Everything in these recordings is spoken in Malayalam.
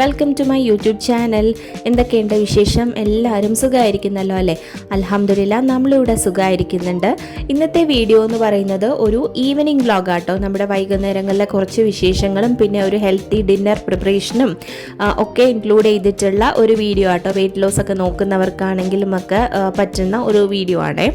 Welcome to my YouTube channel എന്തൊക്കെയുണ്ട് വിശേഷം? എല്ലാവരും സുഖമായിരിക്കുന്നല്ലോ അല്ലേ? അലഹമ്മദില്ല നമ്മളിവിടെ സുഖമായിരിക്കുന്നുണ്ട്. ഇന്നത്തെ വീഡിയോ എന്ന് പറയുന്നത് ഒരു ഈവനിങ് വ്ളോഗ് ആട്ടോ. നമ്മുടെ വൈകുന്നേരങ്ങളിലെ കുറച്ച് വിശേഷങ്ങളും പിന്നെ ഒരു ഹെൽത്തി ഡിന്നർ പ്രിപ്പറേഷനും ഒക്കെ ഇൻക്ലൂഡ് ചെയ്തിട്ടുള്ള ഒരു വീഡിയോ ആട്ടോ. വെയിറ്റ് ലോസ് ഒക്കെ നോക്കുന്നവർക്കാണെങ്കിലും ഒക്കെ പറ്റുന്ന ഒരു വീഡിയോ ആണേ.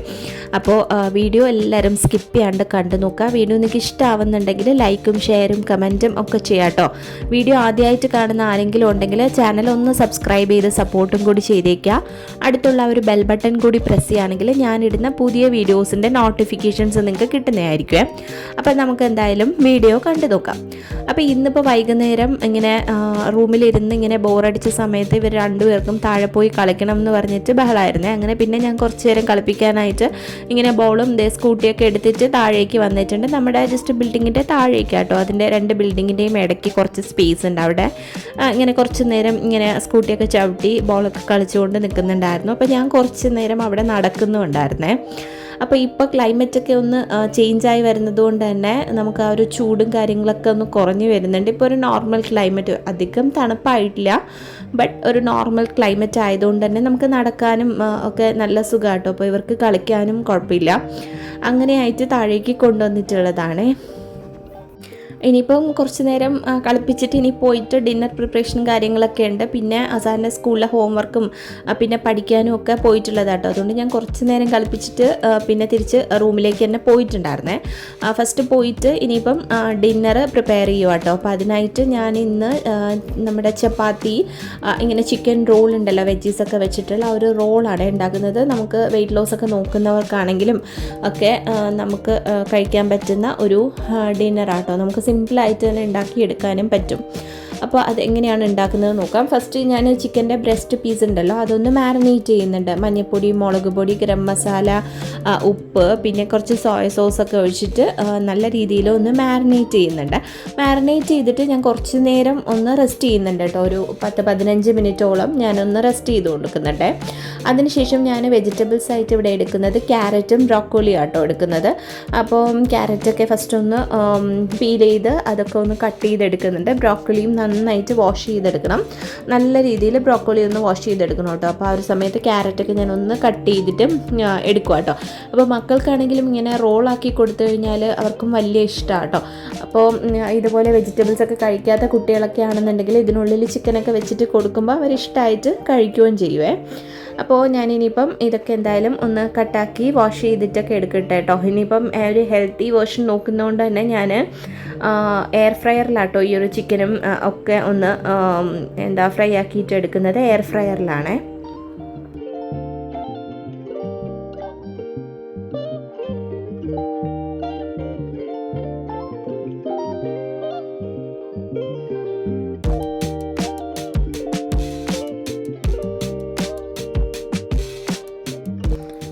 അപ്പോൾ വീഡിയോ എല്ലാവരും സ്കിപ്പ് ചെയ്യാണ്ട് കണ്ടു നോക്കുക. വീഡിയോ നിങ്ങൾക്ക് ഇഷ്ടമാവുന്നുണ്ടെങ്കിൽ ലൈക്കും ഷെയറും കമന്റും ഒക്കെ ചെയ്യാം കേട്ടോ വീഡിയോ ആദ്യമായിട്ട് കാണുന്ന ആരെങ്കിലും ഉണ്ടെങ്കിൽ ചാനൽ ഒന്ന് സബ്സ്ക്രൈബ് ചെയ്ത് സപ്പോർട്ടും കൂടി ചെയ്തേക്കുക. അടുത്തുള്ള ഒരു ബെൽ ബട്ടൺ കൂടി പ്രസ് ചെയ്യുകയാണെങ്കിൽ ഞാനിടുന്ന പുതിയ വീഡിയോസിന്റെ നോട്ടിഫിക്കേഷൻസ് നിങ്ങൾക്ക് കിട്ടുന്നതായിരിക്കും. അപ്പോൾ നമുക്ക് എന്തായാലും വീഡിയോ കണ്ടു നോക്കാം. അപ്പോൾ ഇന്നിപ്പോൾ വൈകുന്നേരം ഇങ്ങനെ റൂമിലിരുന്ന് ഇങ്ങനെ ബോറടിച്ച സമയത്ത് ഇവർ രണ്ടുപേർക്കും താഴെ പോയി കളിക്കണം എന്ന് പറഞ്ഞിട്ട് ബഹളമായിരുന്നേ അങ്ങനെ പിന്നെ ഞാൻ കുറച്ച് നേരം കളിപ്പിക്കാനായിട്ട് ഇങ്ങനെ ബോളും ദേ സ്കൂട്ടിയൊക്കെ എടുത്തിട്ട് താഴേക്ക് വന്നിട്ടുണ്ട്. നമ്മുടെ ജസ്റ്റ് ബിൽഡിങ്ങിന്റെ താഴേക്ക് കേട്ടോ അതിന്റെ രണ്ട് ബിൽഡിങ്ങിന്റെയും ഇടയ്ക്ക് കുറച്ച് സ്പേസ് ഉണ്ട് അവിടെ. ഇങ്ങനെ കുറച്ച് നേരം ഇങ്ങനെ സ്കൂട്ടിയൊക്കെ ചവിട്ടി ബോളൊക്കെ കളിച്ചുകൊണ്ട് നിൽക്കുന്നുണ്ടായിരുന്നു. അപ്പോൾ ഞാൻ കുറച്ച് നേരം അവിടെ നടക്കുന്നുണ്ടായിരുന്നേ. അപ്പോൾ ഇപ്പോൾ ക്ലൈമറ്റൊക്കെ ഒന്ന് ചേഞ്ചായി വരുന്നത് കൊണ്ട് തന്നെ നമുക്ക് ആ ഒരു ചൂടും കാര്യങ്ങളൊക്കെ ഒന്ന് കുറഞ്ഞു വരുന്നുണ്ട്. ഇപ്പോൾ ഒരു നോർമൽ ക്ലൈമറ്റ് അധികം തണുപ്പായിട്ടില്ല. ബട്ട് ഒരു നോർമൽ ക്ലൈമറ്റ് ആയതുകൊണ്ട് തന്നെ നമുക്ക് നടക്കാനും ഒക്കെ നല്ല സുഖമാട്ടോ അപ്പോൾ ഇവർക്ക് കളിക്കാനും കുഴപ്പമില്ല. അങ്ങനെയായിട്ട് താഴേക്ക് കൊണ്ടുവന്നിട്ടുള്ളതാണേ. ഇനിയിപ്പം കുറച്ച് നേരം കളിപ്പിച്ചിട്ട് ഇനി പോയിട്ട് ഡിന്നർ പ്രിപ്പറേഷനും കാര്യങ്ങളൊക്കെ ഉണ്ട്. പിന്നെ അസാറിന്റെ സ്കൂളിലെ ഹോംവർക്കും പിന്നെ പഠിക്കാനും ഒക്കെ പോയിട്ടുള്ളതാട്ടോ അതുകൊണ്ട് ഞാൻ കുറച്ച് നേരം കളിപ്പിച്ചിട്ട് പിന്നെ തിരിച്ച് റൂമിലേക്ക് തന്നെ പോയിട്ടുണ്ടായിരുന്നേ. ഫസ്റ്റ് പോയിട്ട് ഇനിയിപ്പം ഡിന്നർ പ്രിപ്പയർ ചെയ്യുക കേട്ടോ അപ്പോൾ അതിനായിട്ട് ഞാൻ ഇന്ന് നമ്മുടെ ചപ്പാത്തി ഇങ്ങനെ ചിക്കൻ റോൾ ഉണ്ടല്ലോ വെജീസൊക്കെ വെച്ചിട്ടുള്ള ഒരു റോളാണ് ഉണ്ടാക്കുന്നത്. നമുക്ക് വെയിറ്റ് ലോസ് ഒക്കെ നോക്കുന്നവർക്കാണെങ്കിലും ഒക്കെ നമുക്ക് കഴിക്കാൻ പറ്റുന്ന ഒരു ഡിന്നറാട്ടോ നമുക്ക് സിമ്പിളായിട്ട് തന്നെ ഉണ്ടാക്കിയെടുക്കാനും പറ്റും. അപ്പോൾ അത് എങ്ങനെയാണ് ഉണ്ടാക്കുന്നത് നോക്കാം. ഫസ്റ്റ് ഞാൻ ചിക്കന്റെ ബ്രസ്റ്റ് പീസ് ഉണ്ടല്ലോ അതൊന്ന് മാരിനേറ്റ് ചെയ്യുന്നുണ്ട്. മഞ്ഞൾപ്പൊടി മുളക് പൊടി ഗരം മസാല ഉപ്പ് പിന്നെ കുറച്ച് സോയ സോസ് ഒക്കെ ഒഴിച്ചിട്ട് നല്ല രീതിയിൽ ഒന്ന് മാരിനേറ്റ് ചെയ്യുന്നുണ്ട്. മാരിനേറ്റ് ചെയ്തിട്ട് ഞാൻ കുറച്ച് നേരം ഒന്ന് റെസ്റ്റ് ചെയ്യുന്നുണ്ട് കേട്ടോ. ഒരു പത്ത് പതിനഞ്ച് മിനിറ്റോളം ഞാനൊന്ന് റെസ്റ്റ് ചെയ്ത് കൊടുക്കുന്നുണ്ട്. അതിനുശേഷം ഞാൻ വെജിറ്റബിൾസ് ആയിട്ട് ഇവിടെ എടുക്കുന്നത് ക്യാരറ്റും ബ്രോക്കോളിയും ആട്ടോ എടുക്കുന്നത്. അപ്പം ക്യാരറ്റൊക്കെ ഫസ്റ്റ് ഒന്ന് പീൽ ചെയ്ത് അതൊക്കെ ഒന്ന് കട്ട് ചെയ്തെടുക്കുന്നുണ്ട്. ബ്രോക്കോളിയും നന്നായിട്ട് വാഷ് ചെയ്തെടുക്കണം. നല്ല രീതിയിൽ ബ്രോക്കോളി ഒന്ന് വാഷ് ചെയ്തെടുക്കണം കേട്ടോ. അപ്പോൾ ആ ഒരു സമയത്ത് ക്യാരറ്റൊക്കെ ഞാൻ ഒന്ന് കട്ട് ചെയ്തിട്ട് എടുക്കുക കേട്ടോ. അപ്പോൾ മക്കൾക്കാണെങ്കിലും ഇങ്ങനെ റോളാക്കി കൊടുത്തു കഴിഞ്ഞാൽ അവർക്കും വലിയ ഇഷ്ടമാണ് കേട്ടോ. അപ്പോൾ ഇതുപോലെ വെജിറ്റബിൾസ് ഒക്കെ കഴിക്കാത്ത കുട്ടികളൊക്കെ ആണെന്നുണ്ടെങ്കിൽ ഇതിനുള്ളിൽ ചിക്കനൊക്കെ വെച്ചിട്ട് കൊടുക്കുമ്പോൾ അവർ ഇഷ്ടമായിട്ട് കഴിക്കുകയും ചെയ്യുവേ. അപ്പോൾ ഞാനിനിയിപ്പം ഇതൊക്കെ എന്തായാലും ഒന്ന് കട്ടാക്കി വാഷ് ചെയ്തിട്ടൊക്കെ എടുക്കട്ടെ കേട്ടോ ഇനിയിപ്പം ഒരു ഹെൽത്തി വേർഷൻ നോക്കുന്നതുകൊണ്ട് തന്നെ ഞാൻ എയർ ഫ്രയറിലാട്ടോ ഈ ഒരു ചിക്കനും ഒക്കെ ഒന്ന് എന്താ ഫ്രൈ ആക്കിയിട്ട് എടുക്കുന്നത് എയർ ഫ്രയറിലാണേ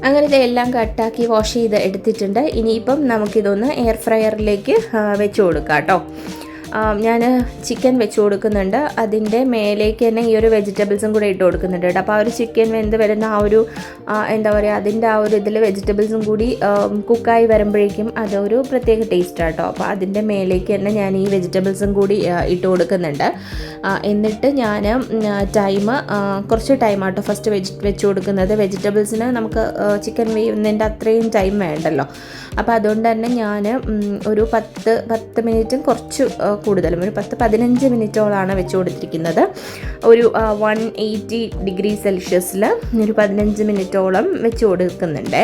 അങ്ങനെ ഇതെല്ലാം കട്ടാക്കി വാഷ് ചെയ്ത് എടുത്തിട്ടുണ്ട്. ഇനിയിപ്പം നമുക്കിതൊന്ന് എയർ ഫ്രയറിലേക്ക് വെച്ച് കൊടുക്കാം കേട്ടോ. ഞാൻ ചിക്കൻ വെച്ച് കൊടുക്കുന്നുണ്ട്. അതിന്റെ മേലേക്ക് തന്നെ ഈ ഒരു വെജിറ്റബിൾസും കൂടെ ഇട്ട് കൊടുക്കുന്നുണ്ട് കേട്ടോ. അപ്പോൾ ആ ഒരു ചിക്കൻ വെന്ത് വരുന്ന ആ ഒരു എന്താ പറയുക അതിന്റെ ആ ഒരു ഇതിൽ വെജിറ്റബിൾസും കൂടി കുക്കായി വരുമ്പോഴേക്കും അതൊരു പ്രത്യേക ടേസ്റ്റ് ആട്ടോ. അപ്പോൾ അതിന്റെ മേലേക്ക് തന്നെ ഞാൻ ഈ വെജിറ്റബിൾസും കൂടി ഇട്ട് കൊടുക്കുന്നുണ്ട്. എന്നിട്ട് ഞാൻ ടൈം കുറച്ച് ടൈം ആട്ടോ ഫസ്റ്റ് വെജ് വെച്ച് കൊടുക്കുന്നത്. വെജിറ്റബിൾസിന് നമുക്ക് ചിക്കൻ വേവുന്നതിന്റെ അത്രയും ടൈം വേണ്ടല്ലോ. അപ്പോൾ അതുകൊണ്ട് തന്നെ ഞാൻ ഒരു പത്ത് പത്ത് മിനിറ്റും കുറച്ച് കൂടുതലും. ഒരു പത്ത് പതിനഞ്ച് മിനിറ്റോളാണ് വെച്ച് കൊടുത്തിരിക്കുന്നത്. ഒരു വൺ എയ്റ്റി ഡിഗ്രി സെൽഷ്യസിൽ ഒരു പതിനഞ്ച് മിനിറ്റോളം വെച്ച് കൊടുക്കുന്നുണ്ട്.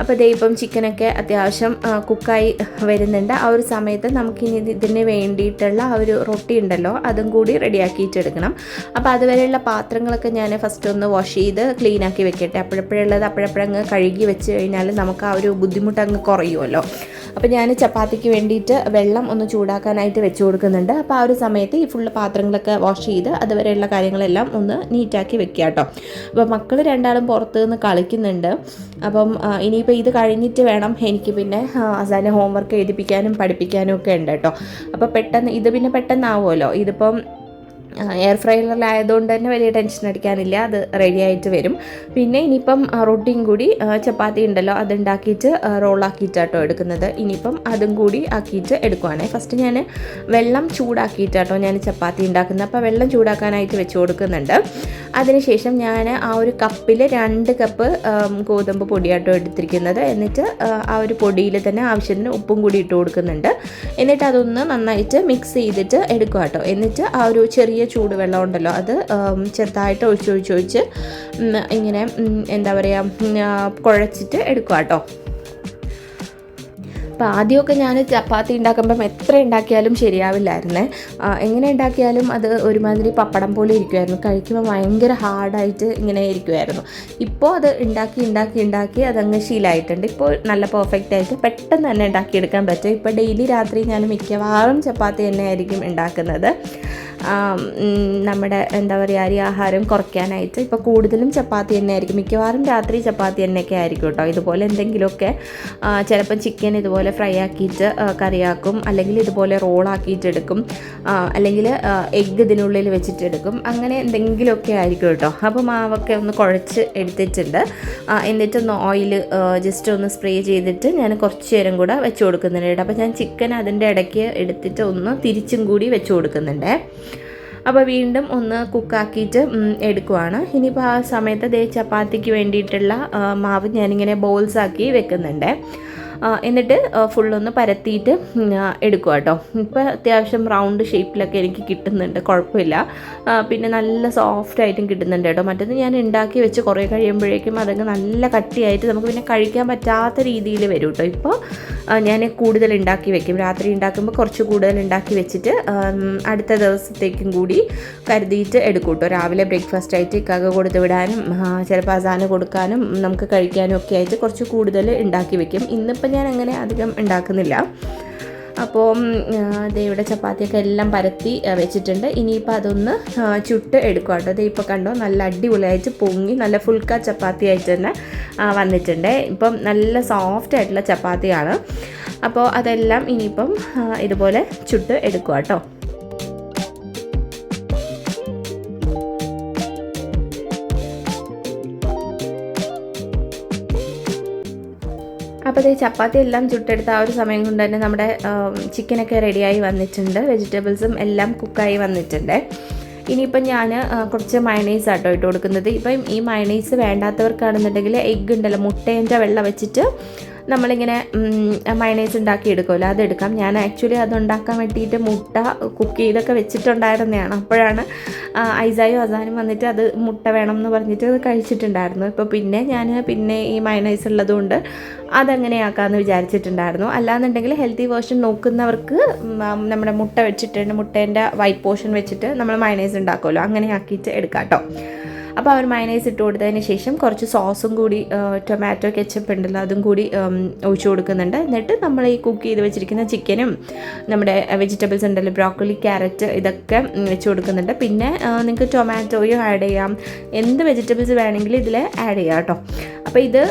അപ്പോൾ ഇതേ ഇപ്പം ചിക്കനൊക്കെ അത്യാവശ്യം കുക്കായി വരുന്നുണ്ട്. ആ ഒരു സമയത്ത് നമുക്കിനി ഇത് ഇതിന് വേണ്ടിയിട്ടുള്ള ആ ഒരു റൊട്ടി ഉണ്ടല്ലോ അതും കൂടി റെഡിയാക്കിയിട്ടെടുക്കണം അപ്പോൾ അതുവരെയുള്ള പാത്രങ്ങളൊക്കെ ഞാൻ ഫസ്റ്റ് ഒന്ന് വാഷ് ചെയ്ത് ക്ലീൻ ആക്കി വെക്കട്ടെ. അപ്പോഴപ്പോഴുള്ളത് അപ്പോഴപ്പോഴങ്ങ് കഴുകി വെച്ച് കഴിഞ്ഞാൽ നമുക്ക് ആ ഒരു ബുദ്ധിമുട്ട് അങ്ങ് കുറയുമല്ലോ. അപ്പോൾ ഞാൻ ചപ്പാത്തിക്ക് വേണ്ടിയിട്ട് വെള്ളം ഒന്ന് ചൂടാക്കാനായിട്ട് വെച്ച് കൊടുക്കുന്നുണ്ട്. അപ്പോൾ ആ ഒരു സമയത്ത് ഈ ഫുള്ള് പാത്രങ്ങളൊക്കെ വാഷ് ചെയ്ത് അതുവരെയുള്ള കാര്യങ്ങളെല്ലാം ഒന്ന് നീറ്റാക്കി വെക്കുക കേട്ടോ. അപ്പോൾ മക്കൾ രണ്ടാളും പുറത്ത് നിന്ന് കളിക്കുന്നുണ്ട്. അപ്പം ഇനിയിപ്പോൾ ഇത് കഴിഞ്ഞിട്ട് വേണം എനിക്ക് പിന്നെ അസാനെ ഹോംവർക്ക് എഴുതിപ്പിക്കാനും പഠിപ്പിക്കാനും ഒക്കെ ഉണ്ട് കേട്ടോ. അപ്പോൾ പെട്ടെന്ന് ഇത് പിന്നെ പെട്ടെന്നാവുമല്ലോ. ഇതിപ്പം എയർ ഫ്രയറിലായതുകൊണ്ട് തന്നെ വലിയ ടെൻഷൻ അടിക്കാനില്ല. അത് റെഡി ആയിട്ട് വരും. പിന്നെ ഇനിയിപ്പം റൊട്ടിയും കൂടി ചപ്പാത്തി ഉണ്ടല്ലോ അതുണ്ടാക്കിയിട്ട് റോളാക്കിയിട്ടാട്ടോ എടുക്കുന്നത്. ഇനിയിപ്പം അതും കൂടി ആക്കിയിട്ട് എടുക്കുവാണേ. ഫസ്റ്റ് ഞാൻ വെള്ളം ചൂടാക്കിയിട്ടാട്ടോ ഞാൻ ചപ്പാത്തി ഉണ്ടാക്കുന്നത്. അപ്പോൾ വെള്ളം ചൂടാക്കാനായിട്ട് വെച്ച് കൊടുക്കുന്നുണ്ട്. അതിനുശേഷം ഞാൻ ആ ഒരു കപ്പിൽ രണ്ട് കപ്പ് ഗോതമ്പ് പൊടിയാട്ടോ എടുത്തിരിക്കുന്നത്. എന്നിട്ട് ആ, ഒരു പൊടിയിൽ തന്നെ ആവശ്യത്തിന് ഉപ്പും കൂടി ഇട്ട് കൊടുക്കുന്നുണ്ട്. എന്നിട്ട് അതൊന്ന് നന്നായിട്ട് മിക്സ് ചെയ്തിട്ട് എടുക്കുക കേട്ടോ എന്നിട്ട് ആ ഒരു ചെറിയ ചൂടുവെള്ളം ഉണ്ടല്ലോ അത് ചെറുതായിട്ട് ഒഴിച്ച് ഒഴിച്ച് ഒഴിച്ച് ഇങ്ങനെ എന്താ പറയുക കുഴച്ചിട്ട് എടുക്കുക കേട്ടോ അപ്പോൾ ആദ്യമൊക്കെ ഞാൻ ചപ്പാത്തി ഉണ്ടാക്കുമ്പം എത്ര ഉണ്ടാക്കിയാലും ശരിയാവില്ലായിരുന്നേ. എങ്ങനെ ഉണ്ടാക്കിയാലും അത് ഒരുമാതിരി പപ്പടം പോലെ ഇരിക്കുമായിരുന്നു കഴിക്കുമ്പോൾ ഭയങ്കര ഹാർഡായിട്ട് ഇങ്ങനെ ഇരിക്കുമായിരുന്നു ഇപ്പോൾ അത് ഉണ്ടാക്കി ഉണ്ടാക്കി ഉണ്ടാക്കി അതങ്ങ് ശീലമായിട്ടുണ്ട്. ഇപ്പോൾ നല്ല പെർഫെക്റ്റ് ആയിട്ട് പെട്ടെന്ന് തന്നെ ഉണ്ടാക്കിയെടുക്കാൻ പറ്റും. ഇപ്പോൾ ഡെയിലി രാത്രി ഞാൻ മിക്കവാറും ചപ്പാത്തി തന്നെ ആയിരിക്കും ഉണ്ടാക്കുന്നത് നമ്മുടെ എന്താ പറയുക അരി ആഹാരം കുറയ്ക്കാനായിട്ട് ഇപ്പോൾ കൂടുതലും ചപ്പാത്തി തന്നെ ആയിരിക്കും മിക്കവാറും രാത്രി ചപ്പാത്തി തന്നെയൊക്കെ ആയിരിക്കും കേട്ടോ. ഇതുപോലെ എന്തെങ്കിലുമൊക്കെ ചിലപ്പോൾ ചിലപ്പം ചിക്കൻ ഇതുപോലെ ഫ്രൈ ആക്കിയിട്ട് കറിയാക്കും. അല്ലെങ്കിൽ ഇതുപോലെ റോളാക്കിയിട്ട് എടുക്കും. അല്ലെങ്കിൽ എഗ്ഗ് ഇതിനുള്ളിൽ വെച്ചിട്ട് എടുക്കും. അങ്ങനെ എന്തെങ്കിലുമൊക്കെ ആയിരിക്കും കേട്ടോ. അപ്പോൾ മാവൊക്കെ ഒന്ന് കുഴച്ച് എടുത്തിട്ടുണ്ട്. എന്നിട്ടൊന്ന് ഓയിൽ ജസ്റ്റ് ഒന്ന് സ്പ്രേ ചെയ്തിട്ട് ഞാൻ കുറച്ച് നേരം കൂടെ വെച്ച് കൊടുക്കുന്നുണ്ട് അപ്പോൾ ഞാൻ ചിക്കൻ അതിന്റെ ഇടയ്ക്ക് എടുത്തിട്ട് ഒന്ന് തിരിച്ചും കൂടി വെച്ച് കൊടുക്കുന്നുണ്ട്. അപ്പോൾ വീണ്ടും ഒന്ന് കുക്കാക്കിയിട്ട് എടുക്കുവാണ്. ഇനിയിപ്പോൾ ആ സമയത്ത് ദേ ചപ്പാത്തിക്ക് വേണ്ടിയിട്ടുള്ള മാവ് ഞാനിങ്ങനെ ബോൾസാക്കി വെക്കുന്നുണ്ട്. എന്നിട്ട് ഫുള്ളൊന്ന് പരത്തിയിട്ട് എടുക്കുക കേട്ടോ ഇപ്പോൾ അത്യാവശ്യം റൗണ്ട് ഷേപ്പിലൊക്കെ എനിക്ക് കിട്ടുന്നുണ്ട്. കുഴപ്പമില്ല പിന്നെ നല്ല സോഫ്റ്റ് ആയിട്ടും കിട്ടുന്നുണ്ട് കേട്ടോ മറ്റേത് ഞാൻ ഉണ്ടാക്കി വെച്ച് കുറേ കഴിയുമ്പോഴേക്കും അതങ്ങ് നല്ല കട്ടിയായിട്ട് നമുക്ക് പിന്നെ കഴിക്കാൻ പറ്റാത്ത രീതിയിൽ വരും കേട്ടോ ഇപ്പോൾ ഞാൻ കൂടുതൽ ഉണ്ടാക്കി വെക്കും. രാത്രി ഉണ്ടാക്കുമ്പോൾ കുറച്ച് കൂടുതൽ ഉണ്ടാക്കി വെച്ചിട്ട് അടുത്ത ദിവസത്തേക്കും കൂടി കരുതിയിട്ട് എടുക്കും കേട്ടോ രാവിലെ ബ്രേക്ക്ഫാസ്റ്റ് ആയിട്ട് ഇക്കാക കൊടുത്തു വിടാനും ചിലപ്പോൾ അസാന് കൊടുക്കാനും നമുക്ക് കഴിക്കാനും ഒക്കെ ആയിട്ട് കുറച്ച് കൂടുതൽ ഉണ്ടാക്കി വെക്കും. ഇന്നിപ്പോൾ ഞാൻ അങ്ങനെ അധികം ഉണ്ടാക്കുന്നില്ല. അപ്പോൾ ഇവിടെ ചപ്പാത്തിയൊക്കെ എല്ലാം പരത്തി വെച്ചിട്ടുണ്ട്. ഇനിയിപ്പോൾ അതൊന്ന് ചുട്ട് എടുക്കുക കേട്ടോ ദേ ഇപ്പോൾ കണ്ടോ നല്ല അടിപൊളിയായിട്ട് പൊങ്ങി നല്ല ഫുൾക്ക ചപ്പാത്തി ആയിട്ട് തന്നെ വന്നിട്ടുണ്ട്. ഇപ്പം നല്ല സോഫ്റ്റ് ആയിട്ടുള്ള ചപ്പാത്തിയാണ്. അപ്പോൾ അതെല്ലാം ഇനിയിപ്പം ഇതുപോലെ ചുട്ട് എടുക്കുക കേട്ടോ അപ്പോൾ ഈ ചപ്പാത്തി എല്ലാം ചുട്ടെടുത്ത ആ ഒരു സമയം കൊണ്ട് തന്നെ നമ്മുടെ ചിക്കനൊക്കെ റെഡിയായി വന്നിട്ടുണ്ട്. വെജിറ്റബിൾസും എല്ലാം കുക്കായി വന്നിട്ടുണ്ട്. ഇനിയിപ്പം ഞാൻ കുറച്ച് മയണൈസ് ആട്ടോ ഇട്ട് കൊടുക്കുന്നത്. ഇപ്പം ഈ മയണൈസ് വേണ്ടാത്തവർക്കാണെന്നുണ്ടെങ്കിൽ എഗ്ഗ് ഉണ്ടല്ലോ മുട്ടേന്റെ വെള്ളം വെച്ചിട്ട് നമ്മളിങ്ങനെ മയണൈസ് ഉണ്ടാക്കി എടുക്കുമല്ലോ അതെടുക്കാം. ഞാൻ ആക്ച്വലി അത് ഉണ്ടാക്കാൻ വേണ്ടിയിട്ട് മുട്ട കുക്ക് ചെയ്തൊക്കെ വെച്ചിട്ടുണ്ടായിരുന്നതാണ്. അപ്പോഴാണ് ഐസായും അസാനും വന്നിട്ട് അത് മുട്ട വേണം എന്ന് പറഞ്ഞിട്ട് അത് കഴിച്ചിട്ടുണ്ടായിരുന്നു. ഇപ്പോൾ പിന്നെ ഞാൻ പിന്നെ ഈ മയണൈസ് ഉള്ളതുകൊണ്ട് അതെങ്ങനെയാക്കാമെന്ന് വിചാരിച്ചിട്ടുണ്ടായിരുന്നു. അല്ലാന്നുണ്ടെങ്കിൽ ഹെൽത്തി വേർഷൻ നോക്കുന്നവർക്ക് നമ്മുടെ മുട്ട വെച്ചിട്ടുണ്ട് മുട്ടേന്റെ വൈറ്റ് പോർഷൻ വെച്ചിട്ട് നമ്മൾ മയണൈസ് ഉണ്ടാക്കുമല്ലോ അങ്ങനെ ആക്കിയിട്ട് എടുക്കാം കേട്ടോ അപ്പോൾ അവർ മയനൈസ് ഇട്ട് കൊടുത്തതിന് ശേഷം കുറച്ച് സോസും കൂടി ടൊമാറ്റോ കെച്ചപ്പ് ഉണ്ടല്ലോ അതും കൂടി ഒഴിച്ചു കൊടുക്കുന്നുണ്ട്. എന്നിട്ട് നമ്മൾ ഈ കുക്ക് ചെയ്ത് വെച്ചിരിക്കുന്ന ചിക്കനും നമ്മുടെ വെജിറ്റബിൾസ് ഉണ്ടല്ലോ ബ്രോക്കോളി ക്യാരറ്റ് ഇതൊക്കെ വെച്ച് കൊടുക്കുന്നുണ്ട്. പിന്നെ നിങ്ങൾക്ക് ടൊമാറ്റോയും ആഡ് ചെയ്യാം. എന്ത് വെജിറ്റബിൾസ് വേണമെങ്കിലും ഇതിൽ ആഡ് ചെയ്യാം കേട്ടോ. അപ്പോൾ ഇത്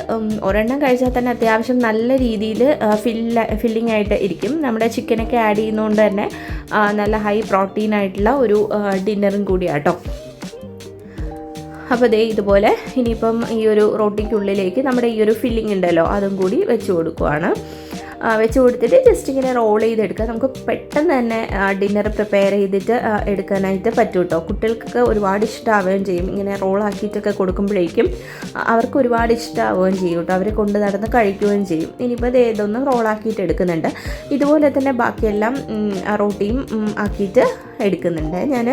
ഒരെണ്ണം കഴിച്ചാൽ തന്നെ അത്യാവശ്യം നല്ല രീതിയിൽ ഫില്ല ഫില്ലിംഗ് ആയിട്ട് ഇരിക്കും. നമ്മുടെ ചിക്കനൊക്കെ ആഡ് ചെയ്യുന്നതുകൊണ്ട് തന്നെ നല്ല ഹൈ പ്രോട്ടീൻ ആയിട്ടുള്ള ഒരു ഡിന്നറും കൂടിയാട്ടോ അപ്പോൾ ദേ ഇതുപോലെ ഇനിയിപ്പം ഈ ഒരു റൊട്ടിക്കുള്ളിലേക്ക് നമ്മുടെ ഈ ഒരു ഫില്ലിംഗ് ഉണ്ടല്ലോ അതും കൂടി വെച്ച് കൊടുക്കുവാണ്. വെച്ച് കൊടുത്തിട്ട് ജസ്റ്റ് ഇങ്ങനെ റോൾ ചെയ്തെടുക്കുക. നമുക്ക് പെട്ടെന്ന് തന്നെ ഡിന്നർ പ്രിപ്പയർ ചെയ്തിട്ട് എടുക്കാനായിട്ട് പറ്റും കേട്ടോ കുട്ടികൾക്കൊക്കെ ഒരുപാട് ഇഷ്ടമാവുകയും ചെയ്യും. ഇങ്ങനെ റോളാക്കിയിട്ടൊക്കെ കൊടുക്കുമ്പോഴേക്കും അവർക്ക് ഒരുപാട് ഇഷ്ടമാവുകയും ചെയ്യും കേട്ടോ. അവർ കൊണ്ട് നടന്ന് കഴിക്കുകയും ചെയ്യും. ഇനിയിപ്പോൾ ഇത് ഏതൊന്നും റോളാക്കിയിട്ട് എടുക്കുന്നുണ്ട്. ഇതുപോലെ തന്നെ ബാക്കിയെല്ലാം റൊട്ടിയും ആക്കിയിട്ട് എടുക്കുന്നുണ്ട്. ഞാൻ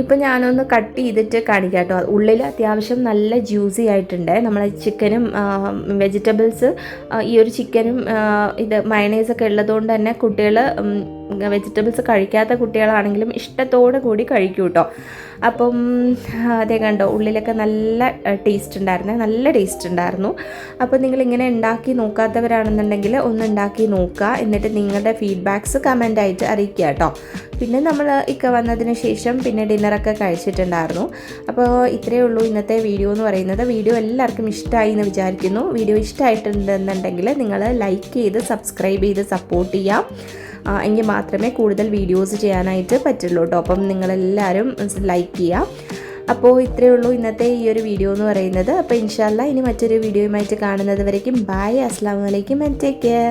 ഇപ്പം ഞാനൊന്ന് കട്ട് ചെയ്തിട്ട് കാണിക്കാം കേട്ടോ ഉള്ളിൽ അത്യാവശ്യം നല്ല ജ്യൂസി ആയിട്ടുണ്ട്. നമ്മൾ ചിക്കനും വെജിറ്റബിൾസ് ഈ ഒരു ചിക്കനും ഇത് മയണൈസൊക്കെ ഉള്ളതുകൊണ്ട് തന്നെ കുട്ടികൾ വെജിറ്റബിൾസ് കഴിക്കാത്ത കുട്ടികളാണെങ്കിലും ഇഷ്ടത്തോടു കൂടി കഴിക്കും കേട്ടോ അപ്പം അതേ കണ്ടോ ഉള്ളിലൊക്കെ നല്ല ടേസ്റ്റ് ഉണ്ടായിരുന്നു നല്ല ടേസ്റ്റ് ഉണ്ടായിരുന്നു. അപ്പോൾ നിങ്ങൾ ഇങ്ങനെ ഉണ്ടാക്കി നോക്കാത്തവരാണെന്നുണ്ടെങ്കിൽ ഒന്ന് ഉണ്ടാക്കി നോക്കുക. എന്നിട്ട് നിങ്ങളുടെ ഫീഡ്ബാക്ക്സ് കമന്റ് ആയിട്ട് അറിയിക്കുക കേട്ടോ പിന്നെ നമ്മൾ ഇക്ക വന്നതിന് ശേഷം പിന്നെ ഡിന്നറൊക്കെ കഴിച്ചിട്ടുണ്ടായിരുന്നു. അപ്പോൾ ഇത്രയേ ഉള്ളൂ ഇന്നത്തെ വീഡിയോ എന്ന് പറയുന്നത്. വീഡിയോ എല്ലാവർക്കും ഇഷ്ടമായി എന്ന് വിചാരിക്കുന്നു. വീഡിയോ ഇഷ്ടമായിട്ടുണ്ടെന്നുണ്ടെങ്കിൽ നിങ്ങൾ ലൈക്ക് ചെയ്ത് സബ്സ്ക്രൈബ് ചെയ്ത് സപ്പോർട്ട് ചെയ്യാം. എങ്കിൽ മാത്രമേ കൂടുതൽ വീഡിയോസ് ചെയ്യാനായിട്ട് പറ്റുള്ളൂ കേട്ടോ. അപ്പം നിങ്ങളെല്ലാവരും ലൈക്ക് ചെയ്യുക അപ്പോൾ ഇത്രയേ ഉള്ളൂ ഇന്നത്തെ ഈ ഒരു വീഡിയോ എന്ന് പറയുന്നത്. അപ്പോൾ ഇൻഷാല്ല ഇനി മറ്റൊരു വീഡിയോയുമായിട്ട് കാണുന്നത് വരയ്ക്കും ബായ് അസ്സാം വലൈക്കും ആൻഡ് ടേക്ക് കെയർ